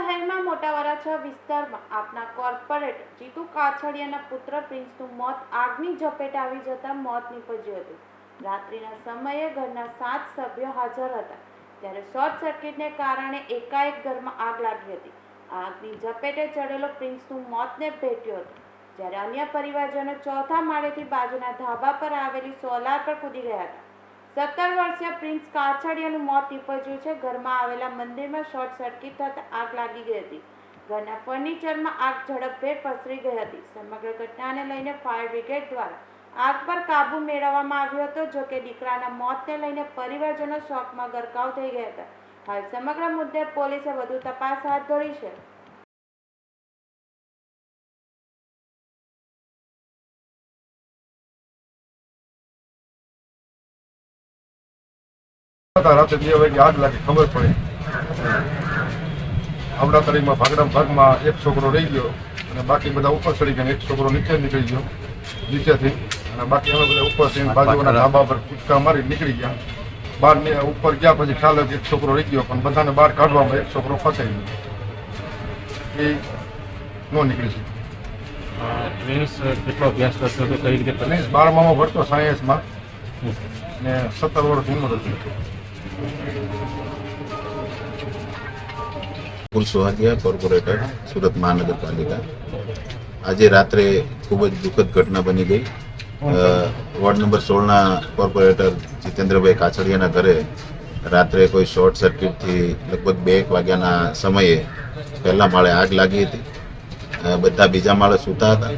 શહેરમાં મોટા વરાછા વિસ્તારમાં આપના કોર્પોરેટ જીતુ કાછડિયાના પુત્ર પ્રિન્સનું મોત આગની ઝપેટ આવી જતા મોત નીપજ્યું હતું. રાત્રિના સમયે ઘરના સાત સભ્યો હાજર હતા. ત્યારે શોર્ટ સર્કિટને કારણે એકાએક ઘરમાં આગ લાગી હતી. આગની ઝપેટે ચડેલો પ્રિન્સનું મોતને ભેટ્યો હતો. જ્યારે અન્ય પરિવારજનો ચોથા માળેથી બાજુના ધાબા પર આવેલી સોલાર પર કૂદી ગયા હતા. સત્તર વર્ષીય પ્રિન્સ કાછડિયાનું મોત નીપજ્યું છે. ઘરમાં આવેલા મંદિરમાં શોર્ટ સર્કિટ થતાં આગ લાગી ગઈ હતી. ઘરના ફર્નિચરમાં આગ ઝડપભેર પસરી ગઈ હતી. સમગ્ર ઘટનાને લઈને ફાયર બ્રિગેડ દ્વારા આગ પર કાબુ મેળવવામાં આવ્યો હતો, જો કે દીકરાના મોતને લઈને પરિવારજનો શોકમાં ગરકાવ થઈ ગયા હતા. હાલ સમગ્ર મુદ્દે પોલીસે વધુ તપાસ હાથ ધરી છે. હતા રાતે બે વાગે આગ લાગી ખબર પડી. હમણાં તળીમાં ભાગડા ભાગમાં એક છોકરો રહી ગયો અને બાકી બધા ઉપર ચડી ગયા. એક છોકરો નીચે નીકળી ગયો નીચેથી. અને બાકી અમે બધા ઉપર થઈને બાજુના ધાબા પર કૂદકા મારી નીકળી ગયા. બહાર ઉપર ગયા પછી ખ્યાલ એક છોકરો રહી ગયો પણ બધાને બહાર કાઢવામાં એક છોકરો ફસાઈ ગયો. એ નો નીકળી શક્યો. ટ્રેન્સ કેટલો અભ્યાસ કરતો હતો કઈ રીતે અને બારમામાં ભણતો સાયન્સમાં ને સત્તર વર્ષ ઉંમર હતી. કુલ સોહાગિયા કોર્પોરેટર, સુરત મહાનગરપાલિકા. આજે રાત્રે ખૂબ જ દુઃખદ ઘટના બની ગઈ. વોર્ડ નંબર સોળના કોર્પોરેટર જીતેન્દ્રભાઈ કાછડિયાના ઘરે રાત્રે કોઈ શોર્ટ સર્કિટથી લગભગ બે એક વાગ્યાના સમયે પહેલા માળે આગ લાગી હતી. બધા બીજા માળે સૂતા હતા.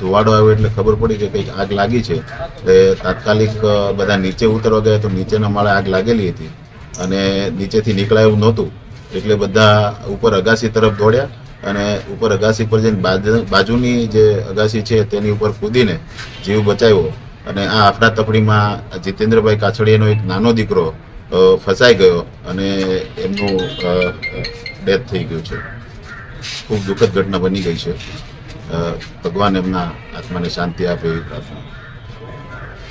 ધુવાડો આવ્યો એટલે ખબર પડી કે કંઈક આગ લાગી છે. એટલે તાત્કાલિક બધા નીચે ઉતરવા ગયા તો નીચેના માળે આગ લાગેલી હતી. અને નીચેથી નીકળાય એવું નહોતું. એટલે બધા ઉપર અગાસી તરફ દોડ્યા અને ઉપર અગાસી પર જઈને બાજુ- બાજુની જે અગાસી છે તેની ઉપર કૂદીને જીવ બચાવ્યો. અને આ આફડા તફડીમાં જીતેન્દ્રભાઈ કાછડિયાનો એક નાનો દીકરો ફસાઈ ગયો અને એમનું ડેથ થઈ ગયું છે. ખૂબ દુઃખદ ઘટના બની ગઈ છે. ભગવાન એમના આત્માને શાંતિ આપે એવી પ્રાર્થના